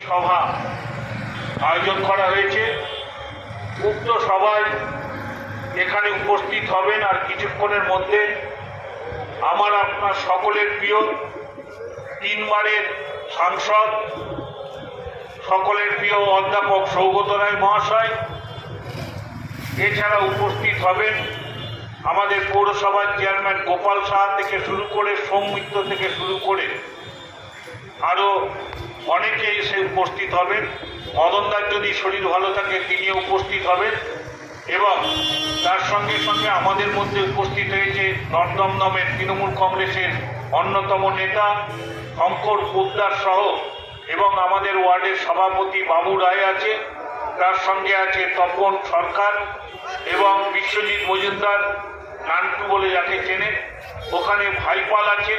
সভা আয়োজন করা হয়েছে। উক্ত সভায় এখানে উপস্থিত হবেন আর কিছুক্ষণের মধ্যে আমার আপনার সকলের প্রিয় তিনবারের সাংসদ, সকলের প্রিয় অধ্যাপক সৌগত রায় মহাশয়, এছাড়া উপস্থিত হবেন আমাদের পৌরসভার চেয়ারম্যান গোপাল সাহা থেকে শুরু করে সৌমিত্র থেকে শুরু করে আরও অনেকে এসে উপস্থিত হবেন। মদনদার যদি শরীর ভালো থাকে, তিনিও উপস্থিত হবেন। এবং তার সঙ্গে সঙ্গে আমাদের মধ্যে উপস্থিত হয়েছে নর্দমদমের তৃণমূল কংগ্রেসের অন্যতম নেতা শঙ্কর পোদ্দার সহ এবং আমাদের ওয়ার্ডের সভাপতি বাবু রায় আছে। তার সঙ্গে আছে তপন সরকার এবং বিশ্বজিৎ মজুমদার, নান্টু বলে যাকে চেনে। ওখানে ভাইপাল আছে,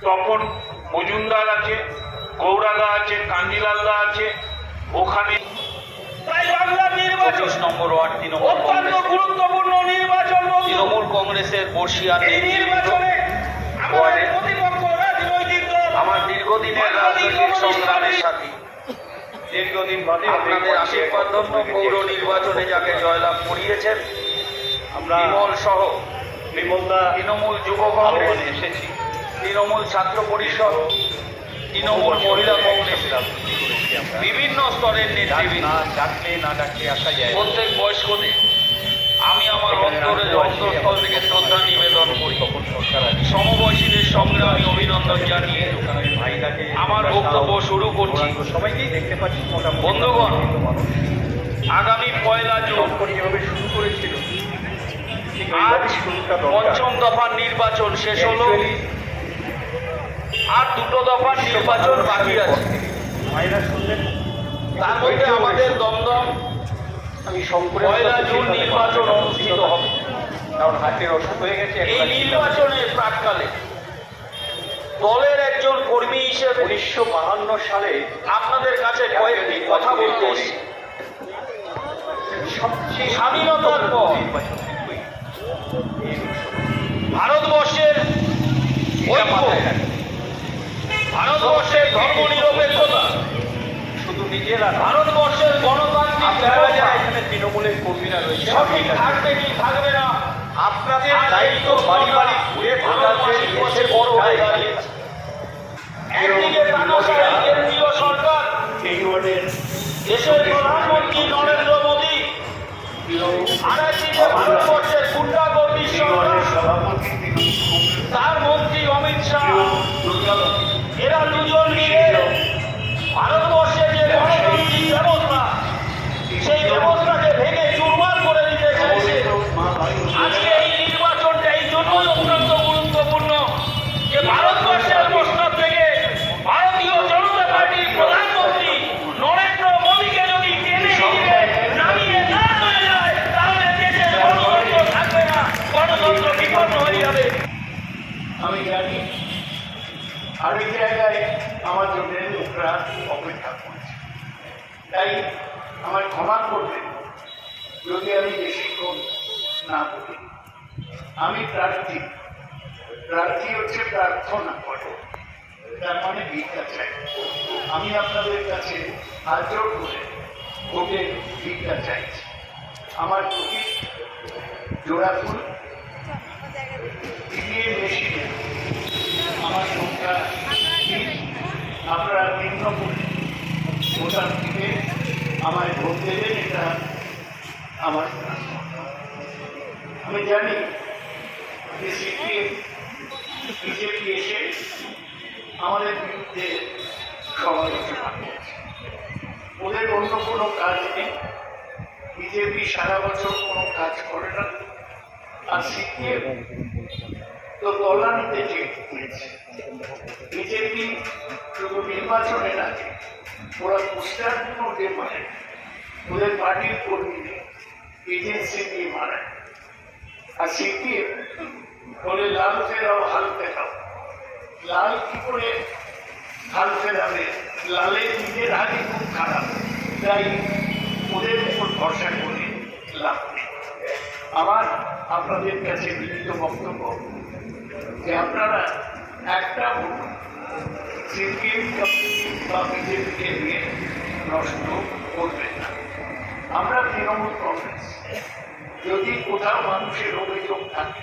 তপন মজুমদার আছে গৌরাদা আছে কাঞ্জিলালদা আছে ওখানে নম্বর ওয়ার্ড তৃণমূল গুরুত্বপূর্ণ নির্বাচন তৃণমূল কংগ্রেসের নির্বাচনে আমার দীর্ঘদিনের রাজনৈতিক সংগ্রামের সাথী। দীর্ঘদিন আপনাদের আশীর্বাদ পৌর নির্বাচনে যাকে জয়লাভ করিয়েছেন আমরা বিমল সহ বিমলদা তৃণমূল যুব কংগ্রেস এসেছি। তৃণমূল ছাত্র পরিষদ তৃণমূল মহিলা কংগ্রেস বিভিন্ন স্তরের নেতৃবৃন্দ। না ডাকলে না ডাকলে আসা যায় প্রত্যেক বয়স্কদের। আমি আমার অন্তরের অন্তঃস্থল থেকে শ্রদ্ধা নিবেদন করি। সমবয়সীদের সঙ্গে আমি অভিনন্দন জানিয়ে আমার বক্তব্য শুরু করছি। সবাইকেই দেখতে পাচ্ছি বন্ধুগণ। আগামী পয়লা জুন। যেভাবে শুরু করেছিল আজ পঞ্চম দফার নির্বাচন শেষ হলো। আর দুটো দফার নির্বাচন বাকি আছে। তার মধ্যে আমাদের দমদম পয়লা জুন নির্বাচন অনুষ্ঠিত হবে। কারণ হাতের অসুখ হয়ে গেছে এই নির্বাচনের প্রাককালে দলের একজন কর্মী হিসেবে উনিশশো বাহান্ন সালে আপনাদের কাছে কয়েকটি কথা বলতে সবচেয়ে স্বাধীনতার পর নির্বাচন কিন্তু এই- এই লোকসভা। ভারতবর্ষের এটা ঐক্য মাথায় রাখবেন। ভারতবর্ষের ধর্ম নিরপেক্ষতা শুধু নিজেরা না, ভারতবর্ষের গণতান্ত্রিক এখানে তৃণমূলের কর্মীরা রয়েছে সঠিক থাকবে কি থাকবে না। আপনাদের দায়িত্ব বাড়ি বাড়ি ঘুরে ভোটারদের দেশের বড় হয়ে দাঁড়িয়েছে একদিকে কেন্দ্রীয় সরকার। দেশের প্রধানমন্ত্রী নরেন্দ্র মোদী। আর একদিকে ভারতবর্ষের গুন্ডাগর্দী সরকার। সভাপতি তার মন্ত্রী অমিত শাহ। এরা দুজন মিলে ভারতবর্ষের যে গণতান্ত্রিক ব্যবস্থা সেই ব্যবস্থাকে ভেঙে চুরমার করে দিতে চাইছে আজকে এই নির্বাচনটা এই জন্যই অত্যন্ত গুরুত্বপূর্ণ যে ভারতবর্ষের প্রস্তাব থেকে ভারতীয় জনতা পার্টির প্রধানমন্ত্রী নরেন্দ্র মোদীকে যদি টেনে হিচড়ে নামিয়ে না হয়ে যায় তাহলে দেশের গণতন্ত্র থাকবে না গণতন্ত্র বিপন্ন হয়ে যাবে আমি জানি আরেক জায়গায় আমার জন্য লোকরা অপেক্ষা করছে তাই আমার ক্ষমা করবেন যদি আমি বেশিক্ষণ না বলি আমি প্রার্থী। প্রার্থী হচ্ছে প্রার্থনা করে। তার মানে ভিক্ষা চাই। আমি আপনাদের কাছে হাজর করে ভোটের ভিক্ষা চাইছি। আমার প্রতি জোড়া ফুল। ইভিএম মেশিনে। আমার সংখ্যা আপনারা তিন নম্বর ভোটার থেকে আমায় ভোট দেবেন এটা আমার আমি জানি যে সিপিএম, বিজেপি এসে আমাদের বিরুদ্ধে করছে ওদের অন্য কোনো কাজ নেই। বিজেপি সারা বছর কোনো কাজ করে না। আর সিপিএম তো তলানিতে চেক করেছে বিজেপি শুধু নির্বাচনে লাগে ওরা পোস্টার নোটে মারে ওদের পার্টির কর্মীদের এজেন্সি দিয়ে মারে আর সিপিএম বলে, লাল ফেরাও, হাল ফেরাও। লাল কি করে হাল ফেরাবে? লালের নিজের হাতে খুব খারাপ। তাই ওদের উপর ভরসা করে লাভ আমার আপনাদের কাছে লিখিত বক্তব্য যে আপনারা একটা ভোট সিপিএম বা বিজেপিকে নিয়ে নষ্ট করবেন না। আমরা তৃণমূল কংগ্রেস। যদি কোথাও মানুষের অভিযোগ থাকে,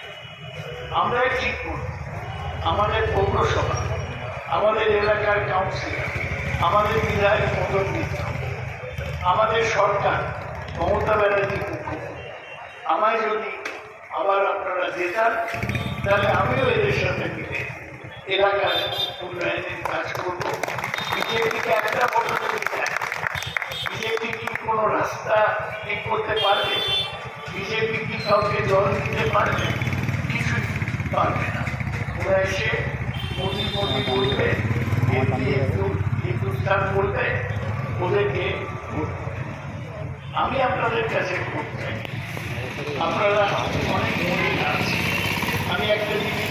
আমরাই ঠিক করব। আমাদের পৌরসভা, আমাদের এলাকার কাউন্সিলর আমাদের বিধায়ক মদন মিত্র আমাদের সরকার, মমতা ব্যানার্জি মুখ্যমন্ত্রী আমায় যদি আবার আপনারা জেতান, তাহলে আমিও এদের সাথে মিলে এলাকার উন্নয়নের কাজ করব। বিজেপিকে একটা বছর বিজেপি কি কোনো রাস্তা ঠিক করতে পারবে? বিজেপি কি কাউকে জল দিতে পারবে? কিছুই পারবে না। ওরা এসে মোদি মোদি বলবে হিন্দুস্তান বলবে ওদেরকে। আমি আপনাদের কাছে ভোট আপনারা অনেক মহিলা আছে আমি একটা জিনিস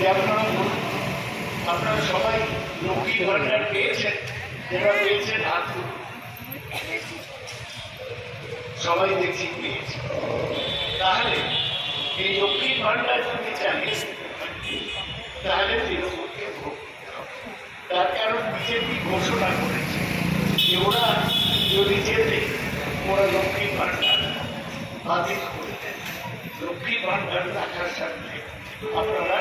যে আপনারা আপনারা সবাই লক্ষ্মী ভান্ডার পেয়েছেন, যারা পেয়েছেন হাত সবাই দেখছি পেয়েছে। তাহলে এই লক্ষ্মী ভান্ডার যদি চালিয়ে তাহলে তৃণমূলকে হবে। তার কারণ বিজেপি ঘোষণা করেছে যে ওরা যদি যেতে ওরা লক্ষ্মী ভান্ডার বাতিল করে লক্ষ্মী ভান্ডার রাখার সাথে আপনারা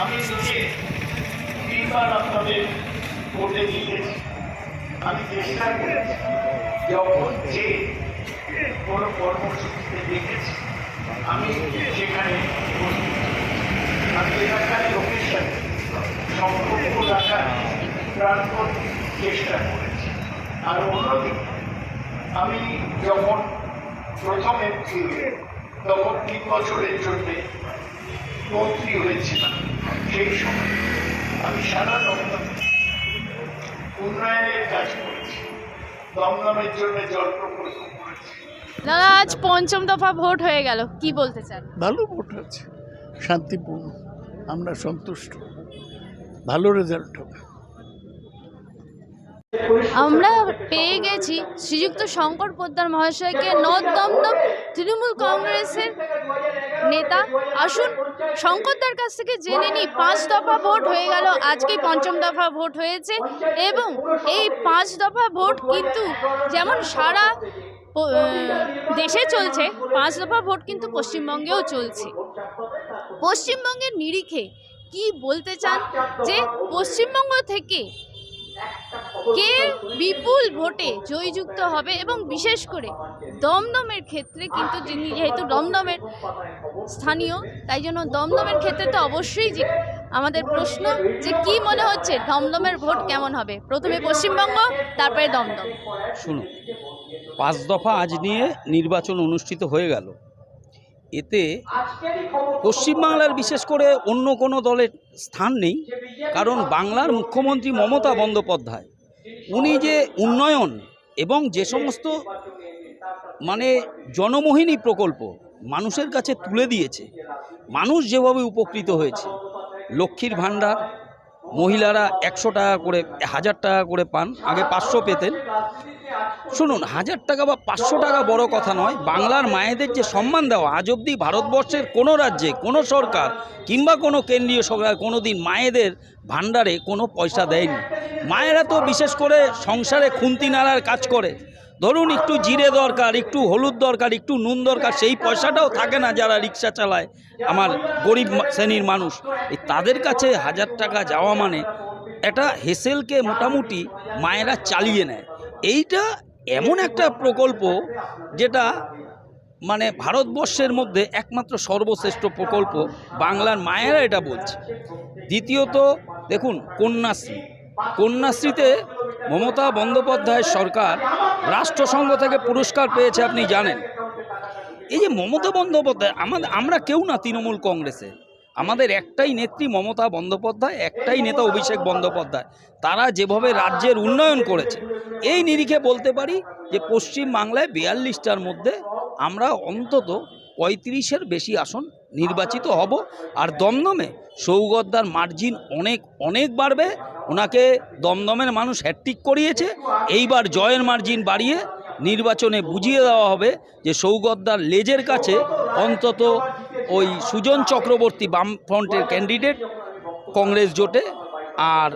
আমি তিনবার আপনাদের ভোটে জিতেছি আমি চেষ্টা করেছি যখন যে কোনো কর্মসূচিতে দেখেছি, আমি সেখানে। আমি এলাকার লোকের সাথে সম্পর্ক রাখার প্রাণপণ চেষ্টা করেছি আর অন্যদিকে, আমি যখন প্রথম এপ্রিল তখন তিন বছরের জন্যে মন্ত্রী হয়েছিলাম সেই সময়। আমি সারা দমদমে উন্নয়নের কাজ করেছি। দমদমের জন্য জল প্রকল্প করেছি। দাদা আজ পঞ্চম দফা ভোট হয়ে গেল। কি বলতে চান? ভালো ভোট হচ্ছে শান্তিপূর্ণ। আমরা সন্তুষ্ট। ভালো রেজাল্ট হবে। আমরা পেয়ে গেছি শ্রীযুক্ত শঙ্কর পোদ্দার মহাশয়কে নর্থ দমদম তৃণমূল কংগ্রেসের নেতা। আসুন, শঙ্করদার কাছ থেকে জেনে নিই, পাঁচ দফা ভোট হয়ে গেল আজকে পঞ্চম দফা ভোট হয়েছে এবং এই পাঁচ দফা ভোট কিন্তু যেমন সারা দেশে চলছে, পাঁচ দফা ভোট কিন্তু পশ্চিমবঙ্গেও চলছে। পশ্চিমবঙ্গের নিরিখে কি বলতে চান? যে পশ্চিমবঙ্গ থেকে কে বিপুল ভোটে জয়যুক্ত হবে এবং বিশেষ করে দমদমের ক্ষেত্রে কিন্তু যিনি যেহেতু দমদমের স্থানীয়, তাই জন্য দমদমের ক্ষেত্রে তো অবশ্যই যে আমাদের প্রশ্ন যে কি মনে হচ্ছে দমদমের ভোট কেমন হবে? প্রথমে পশ্চিমবঙ্গ, তারপরে দমদম। শুনুন, পাঁচ দফা আজ নিয়ে নির্বাচন অনুষ্ঠিত হয়ে গেল। এতে পশ্চিমবাংলার বিশেষ করে অন্য কোনো দলের স্থান নেই, কারণ বাংলার মুখ্যমন্ত্রী মমতা বন্দ্যোপাধ্যায়, উনি যে উন্নয়ন এবং যে সমস্ত মানে জনমোহিনী প্রকল্প মানুষের কাছে তুলে দিয়েছে, মানুষ যেভাবে উপকৃত হয়েছে, লক্ষ্মীর ভাণ্ডার মহিলারা একশো টাকা করে, হাজার টাকা করে পান, আগে পাঁচশো পেতেন। শুনুন, হাজার টাকা বা পাঁচশো টাকা বড় কথা নয়, বাংলার মায়েদের যে সম্মান দেওয়া, আজ অবধি ভারতবর্ষের কোনো রাজ্যে, কোনো সরকার কিংবা কোনো কেন্দ্রীয় সরকার কোনো দিন মায়েদের ভাণ্ডারে কোনো পয়সা দেয়নি। মায়েরা তো বিশেষ করে সংসারে খুন্তি নাড়ার কাজ করে ধরুন একটু জিরে দরকার, একটু হলুদ দরকার, একটু নুন দরকার, সেই পয়সাটাও থাকে না যারা রিক্সা চালায়, আমার গরিব শ্রেণির মানুষ। এই তাদের কাছে হাজার টাকা যাওয়া মানে এটা হেসেলকে মোটামুটি মায়েরা চালিয়ে নেয়। এইটা এমন একটা প্রকল্প যেটা মানে ভারতবর্ষের মধ্যে একমাত্র সর্বশ্রেষ্ঠ প্রকল্প, বাংলার মায়েরা এটা বলছে। দ্বিতীয়ত, দেখুন, কন্যাশ্রী। কন্যাশ্রীতে মমতা বন্দ্যোপাধ্যায়ের সরকার রাষ্ট্রসংঘ থেকে পুরস্কার পেয়েছে, আপনি জানেন। এই যে মমতা বন্দ্যোপাধ্যায়, আমাদের, আমরা কেউ না তৃণমূল কংগ্রেসে। আমাদের একটাই নেত্রী মমতা বন্দ্যোপাধ্যায়, একটাই নেতা অভিষেক বন্দ্যোপাধ্যায়। তারা যেভাবে রাজ্যের উন্নয়ন করেছে, এই নিরিখে বলতে পারি যে পশ্চিম বাংলায় বিয়াল্লিশটার মধ্যে আমরা অন্তত পঁয়ত্রিশের বেশি আসন নির্বাচিত হব। আর দমদমে সৌগদ্দার মার্জিন অনেক অনেক বাড়বে। ওনাকে দমদমের মানুষ হ্যাট্রিক করিয়েছে। এইবার জয়ের মার্জিন বাড়িয়ে নির্বাচনে বুঝিয়ে দেওয়া হবে যে সৌগদ্দার লেজের কাছে অন্তত ওই সুজন চক্রবর্তী বামফ্রন্টের ক্যান্ডিডেট কংগ্রেস জোটে আর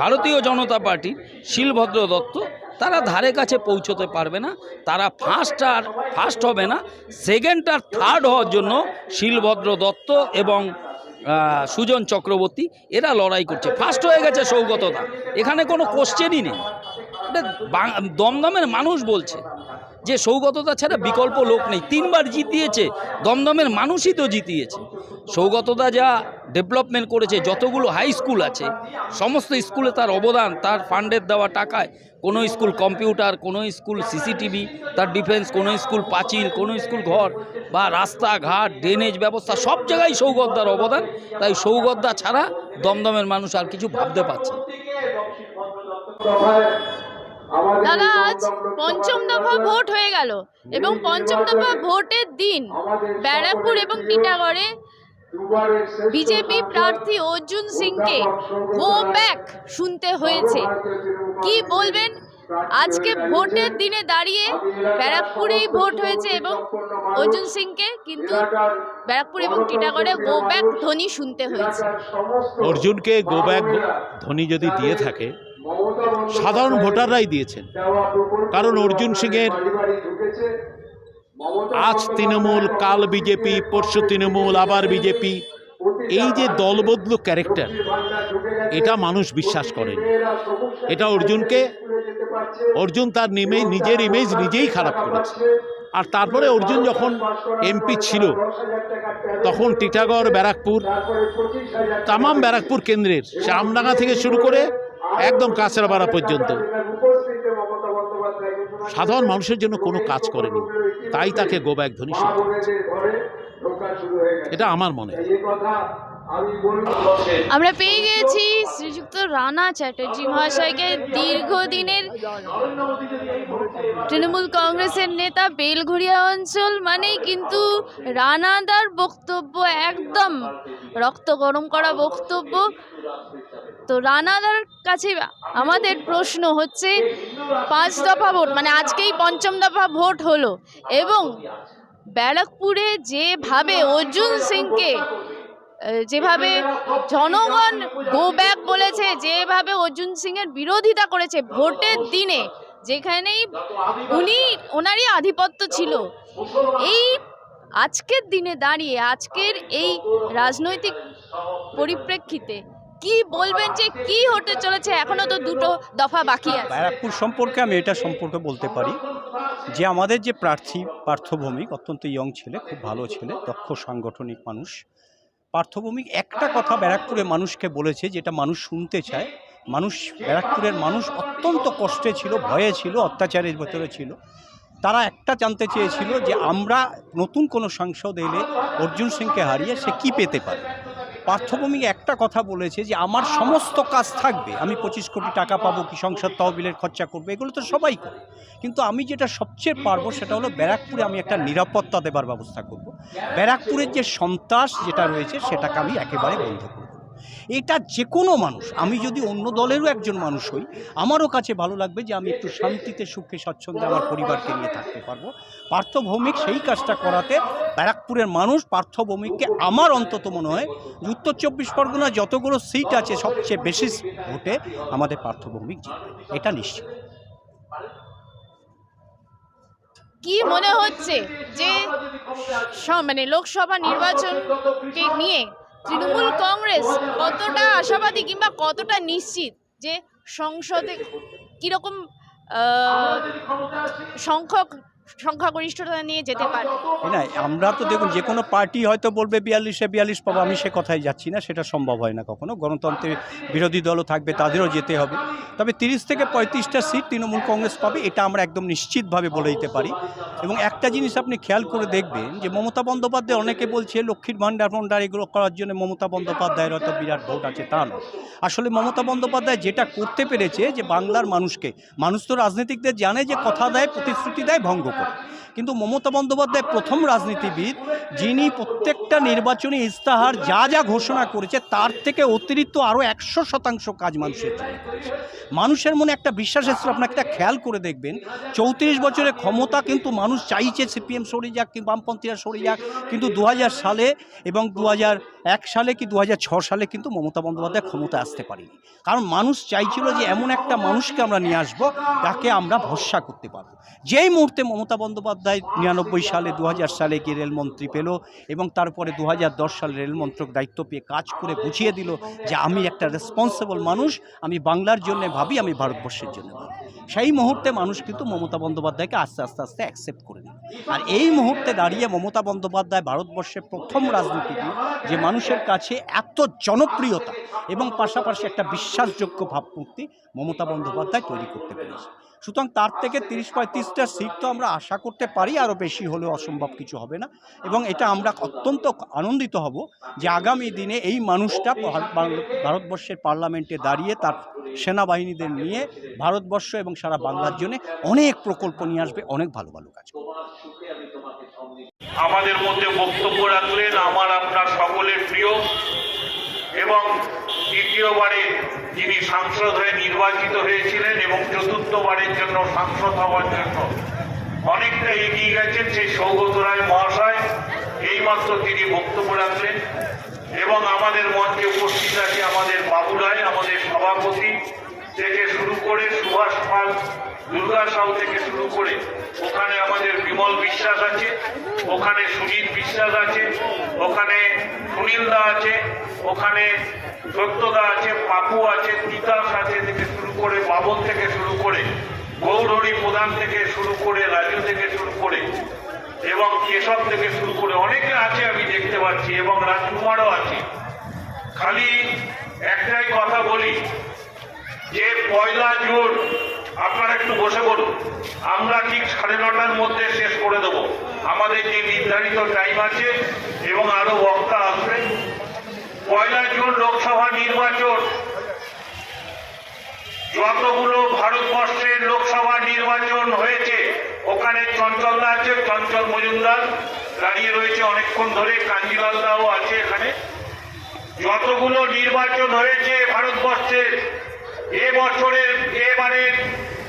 ভারতীয় জনতা পার্টির শিলভদ্র দত্ত তারা ধারে কাছে পৌঁছতে পারবে না, তারা ফার্স্ট আর ফার্স্ট হবে না সেকেন্ড আর থার্ড হওয়ার জন্য শিলভদ্র দত্ত এবং সুজন চক্রবর্তী, এরা লড়াই করছে। ফার্স্ট হয়ে গেছে সৌগততা। এখানে কোনো কোশ্চেনই নেই। এটা দমদমের মানুষ বলছে। যে সৌগতদা ছাড়া বিকল্প লোক নেই। তিনবার জিতিয়েছে দমদমের মানুষই তো জিতিয়েছে। সৌগতদা যা ডেভেলপমেন্ট করেছে, যতগুলো হাই স্কুল আছে, সমস্ত স্কুলে তার অবদান, তার ফান্ডের দেওয়া টাকায়। কোনো স্কুল কম্পিউটার কোনো স্কুল সিসিটিভি তার ডিফেন্স কোনো স্কুল পাঁচিল, কোনো স্কুল ঘর বা রাস্তাঘাট ড্রেনেজ ব্যবস্থা, সব জায়গায় সৌগতদার অবদান। তাই সৌগতদা ছাড়া দমদমের মানুষ আর কিছু ভাবতে পারছে। দাদা আজ পঞ্চম দফা ভোট হয়ে গেল এবং পঞ্চম দফা ভোটের দিন ব্যারাকপুর এবং টিটাগড়ে বিজেপি প্রার্থী অর্জুন সিংকে গো ব্যাক শুনতে হয়েছে। কি বলবেন? আজকে ভোটের দিনে দাঁড়িয়ে ব্যারাকপুরেই ভোট হয়েছে এবং অর্জুন সিংকে কিন্তু ব্যারাকপুর এবং টিটাগড়ে গো ব্যাক ধ্বনি শুনতে হয়েছে। অর্জুনকে গো ব্যাক ধ্বনি যদি দিয়ে থাকে সাধারণ ভোটাররাই দিয়েছেন। কারণ অর্জুন সিংয়ের আজ তৃণমূল, কাল বিজেপি, পরশু তৃণমূল, আবার বিজেপি। এই যে দলবদলু ক্যারেক্টার, এটা মানুষ বিশ্বাস করেন। এটা অর্জুনকে, অর্জুন তার নিমে নিজের ইমেজ নিজেই খারাপ করেছে। আর তারপরে অর্জুন যখন এমপি ছিল, তখন টিটাগড়, ব্যারাকপুর, তামাম ব্যারাকপুর কেন্দ্রের, শ্যামডাঙ্গা থেকে শুরু করে একদম কাছের বাড়া পর্যন্ত। সাধারণ মানুষের জন্য কোনো কাজ করেনি। তাই তাকে গোব্যাক ধ্বনি এটা আমার মনে। আমরা পেয়ে গেছি শ্রীযুক্ত রানা চ্যাটার্জি মহাশয়কে দীর্ঘদিনের তৃণমূল কংগ্রেসের নেতা বেলঘড়িয়া অঞ্চল মানেই কিন্তু রানাদার বক্তব্য, একদম রক্ত গরম করা বক্তব্য। তো রানাদার কাছে আমাদের প্রশ্ন হচ্ছে, পাঁচ দফা ভোট মানে আজকেই পঞ্চম দফা ভোট হলো এবং ব্যারাকপুরে যেভাবে অর্জুন সিংকে যেভাবে জনগণ গো ব্যাক বলেছে, যেভাবে অর্জুন সিং এর বিরোধিতা করেছে ভোটের দিনে, যেখানেই উনি ওনারই আধিপত্য ছিল, এই আজকের দিনে দাঁড়িয়ে, আজকের এই রাজনৈতিক পরিপ্রেক্ষিতে কি বলবেন যে কি হতে চলেছে? এখনও তো দুটো দফা বাকি আছে। ব্যারাকপুর সম্পর্কে আমি এটা সম্পর্কে বলতে পারি যে আমাদের যে প্রার্থী পার্থভৌমিক, অত্যন্ত ইয়ং ছেলে, খুব ভালো ছেলে, দক্ষ সাংগঠনিক মানুষ পার্থভৌমিক একটা কথা ব্যারাকপুরের মানুষকে বলেছে, যেটা মানুষ শুনতে চায়। মানুষ, ব্যারাকপুরের মানুষ অত্যন্ত কষ্টে ছিল, ভয়ে ছিল, অত্যাচারের ভেতরে ছিল। তারা একটা জানতে চেয়েছিল যে আমরা নতুন কোনো সাংসদ এলে অর্জুন সিংকে হারিয়ে সে কি পেতে পারে? পার্থভূমিক একটা কথা বলেছে যে আমার সমস্ত কাজ থাকবে, আমি পঁচিশ কোটি টাকা পাবো, কি সংসদ তহবিলের খরচা করবে, এগুলো তো সবাই করে কিন্তু আমি যেটা সবচেয়ে পারব সেটা হলো ব্যারাকপুরে আমি একটা নিরাপত্তা দেবার ব্যবস্থা করব। ব্যারাকপুরের যে সন্ত্রাস যেটা রয়েছে সেটাকে আমি একেবারে বন্ধ করব এটা যে কোনো মানুষ, আমি যদি অন্য দলেরও একজন মানুষ হই, আমারও কাছে ভালো লাগবে যে আমি একটু শান্তিতে, সুখে স্বচ্ছন্দে আমার পরিবারকে নিয়ে থাকতে পারব। পার্থভৌমিক সেই কাজটা করাতে ব্যারাকপুরের মানুষ পার্থভৌমিককে আমার অন্তত মনে হয় উত্তর চব্বিশ পরগনা যতগুলো সিট আছে, সবচেয়ে বেশি ভোটে আমাদের পার্থভৌমিক জিতবে। এটা নিশ্চিত। কি মনে হচ্ছে যে মানে লোকসভা নির্বাচনকে নিয়ে তৃণমূল কংগ্রেস কতটা আশাবাদী কিংবা কতটা নিশ্চিত যে সংসদে কীরকম সংখ্যক সংখ্যাগরিষ্ঠতা নিয়ে যেতে পারে। না আমরা তো দেখুন, যে কোনো পার্টি হয়তো বলবে বিয়াল্লিশে বিয়াল্লিশ পাবো, আমি সে কথায় যাচ্ছি না, সেটা সম্ভব হয় না কখনো। গণতন্ত্রের বিরোধী দলও থাকবে, তাদেরও যেতে হবে। তবে তিরিশ থেকে পঁয়ত্রিশটা সিট তৃণমূল কংগ্রেস পাবে, এটা আমরা একদম নিশ্চিতভাবে বলে দিতে পারি। এবং একটা জিনিস আপনি খেয়াল করে দেখবেন, যে মমতা বন্দ্যোপাধ্যায় অনেকে বলছে, লক্ষ্মীর ভাণ্ডার ভাণ্ডার এগুলো করার জন্য মমতা বন্দ্যোপাধ্যায়ের হয়তো বিরাট ভোট আছে, তা নয় আসলে মমতা বন্দ্যোপাধ্যায় যেটা করতে পেরেছে, যে বাংলার মানুষকে, মানুষ তো রাজনীতিকদের জানে যে কথা দেয়, প্রতিশ্রুতি দেয়, ভঙ্গ করে কিন্তু মমতা বন্দ্যোপাধ্যায় প্রথম রাজনীতিবিদ, যিনি প্রত্যেকটা নির্বাচনী ইস্তাহার যা যা ঘোষণা করেছে, তার থেকে অতিরিক্ত আরও একশো শতাংশ কাজ মানুষের জন্য করেছে। মানুষের মনে একটা বিশ্বাস এসেছিল আপনাকে একটা খেয়াল করে দেখবেন, চৌত্রিশ বছরের ক্ষমতা কিন্তু মানুষ চাইছে, সিপিএম সরে যাক কি বামপন্থীরা সরে যাক, কিন্তু দু হাজার সালে এবং দু এক সালে কি দু সালে কিন্তু মমতা বন্দ্যোপাধ্যায় ক্ষমতা আসতে পারেনি। কারণ মানুষ চাইছিল যে এমন একটা মানুষকে আমরা নিয়ে আসব তাকে আমরা ভরসা করতে পারব। যেই মুহূর্তে মমতা বন্দ্যোপাধ্যায় নিরানব্বই সালে দু হাজার সালে গিয়ে রেলমন্ত্রী পেল এবং তারপরে দু হাজার দশ সালে রেলমন্ত্রক দায়িত্ব পেয়ে কাজ করে বুঝিয়ে দিল যে আমি একটা রেসপন্সিবল মানুষ, আমি বাংলার জন্য ভাবি, আমি ভারতবর্ষের জন্য ভাবি। সেই মুহূর্তে মানুষ কিন্তু মমতা বন্দ্যোপাধ্যায়কে আস্তে আস্তে আস্তে অ্যাকসেপ্ট করে নিল। আর এই মুহূর্তে দাঁড়িয়ে মমতা বন্দ্যোপাধ্যায় ভারতবর্ষের প্রথম রাজনীতিবিদ, যে মানুষের কাছে এত জনপ্রিয়তা এবং পাশাপাশি একটা বিশ্বাসযোগ্য ভাবমূর্তি মমতা বন্দ্যোপাধ্যায় তৈরি করতে পেরেছে। সুতরাং তার থেকে তিরিশ পঁয়ত্রিশটা সিট তো আমরা আশা করতে পারি, আরও বেশি হলেও অসম্ভব কিছু হবে না। এবং এটা আমরা অত্যন্ত আনন্দিত হব যে আগামী দিনে এই মানুষটা ভার- ভারতবর্ষের পার্লামেন্টে দাঁড়িয়ে তার সেনাবাহিনীদের নিয়ে ভারতবর্ষ এবং সারা বাংলার জন্য অনেক প্রকল্প নিয়ে আসবে, অনেক ভালো ভালো কাজ আমাদের মধ্যে বক্তব্য রাখলেন আমার আপনার সকলের প্রিয় এবং তৃতীয়বারে যিনি সাংসদ হয়ে নির্বাচিত হয়েছিলেন এবং চতুর্থবারের জন্য সাংসদ হওয়ার জন্য অনেকটা এগিয়ে গেছেন সেই সৌগত রায় মহাশয়। এইমাত্র তিনি বক্তব্য রাখলেন এবং আমাদের মঞ্চে উপস্থিত আছে আমাদের বাবু রায়, আমাদের সভাপতি থেকে শুরু করে সুভাষ পাল, দুর্গা সাউ থেকে শুরু করে ওখানে আমাদের বিমল বিশ্বাস আছে, ওখানে সুজিত বিশ্বাস আছে, ওখানে সুনীল দা আছে, ওখানে সত্যদা আছে, পাপু আছে তিতাস আছে থেকে শুরু করে বাবন থেকে শুরু করে গৌরহরি প্রধান থেকে শুরু করে রাজু থেকে শুরু করে এবং কেশব থেকে শুরু করে অনেকে আছে আমি দেখতে পাচ্ছি এবং রাজকুমারও আছে। খালি একটাই কথা বলি, যে পয়লা জুন, আপনারা একটু বসে পড়ুন আমরা ঠিক সাড়ে নটার মধ্যে শেষ করে দেব। আমাদের যে নির্ধারিত টাইম আছে এবং আরও বক্তা আসবে পয়লা জুন লোকসভা নির্বাচন। যতগুলো ভারতবর্ষের লোকসভা নির্বাচন হয়েছে, ওখানে চঞ্চলদা আছে, চঞ্চল মজুমদার দাঁড়িয়ে রয়েছে অনেকক্ষণ ধরে, কাঞ্জিলাল দাও আছে এখানে। যতগুলো নির্বাচন হয়েছে ভারতবর্ষের এ বছরের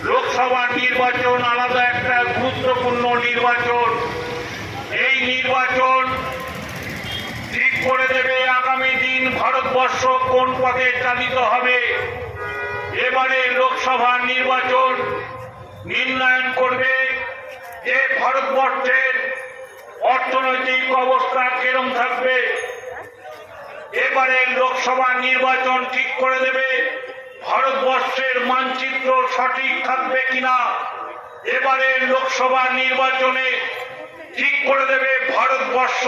লোকসভা নির্বাচন আলাদা একটা গুরুত্বপূর্ণ নির্বাচন। এই নির্বাচন করে দেবে আগামী দিন ভারতবর্ষ কোন পথে চালিত হবে? এবারে লোকসভা নির্বাচন নির্ণয়ন করবে যে ভারতবর্ষের অর্থনৈতিক অবস্থা কিরম থাকবে। এবারে লোকসভা নির্বাচন ঠিক করে দেবে। ভারতবর্ষের মানচিত্র সঠিক থাকবে কিনা? এবারে লোকসভা নির্বাচনে ঠিক করে দেবে ভারতবর্ষ।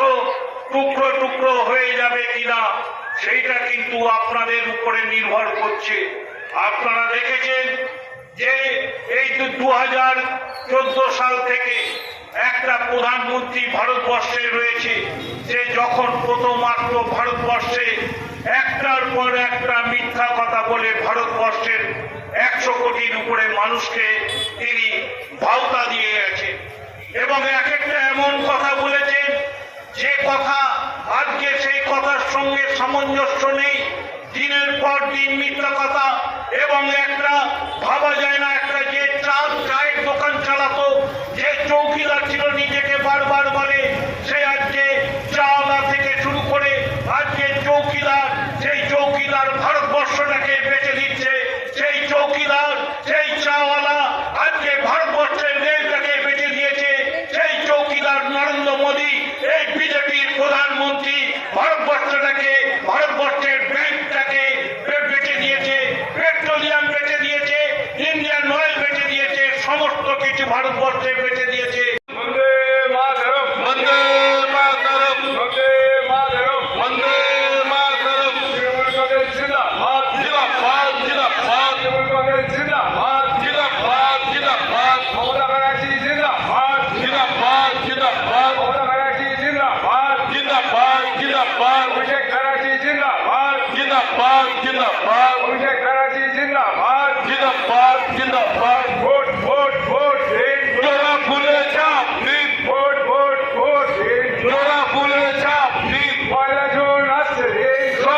টুকরো টুকরো হয়ে যাবে কিনা, সেইটা কিন্তু আপনাদের উপরে নির্ভর করছে। আপনারা দেখেছেন যে এই দু হাজার চোদ্দ সাল থেকে একটা প্রধানমন্ত্রী ভারতবর্ষে রয়েছে, যে যখন প্রথমাত্র ভারতবর্ষে একটার পর একটা মিথ্যা কথা বলে ভারতবর্ষের একশো কোটির উপরে মানুষকে তিনি ভাওতা দিয়ে গেছেন। এবং এক একটা এমন কথা বলেছেন যে কথা আজকে সেই কথার সঙ্গে সামঞ্জস্য নেই, দিনের পর দিন মিথ্যা কথা এবং একটা ভাবা যায় না সম্পর্কে বেঁচে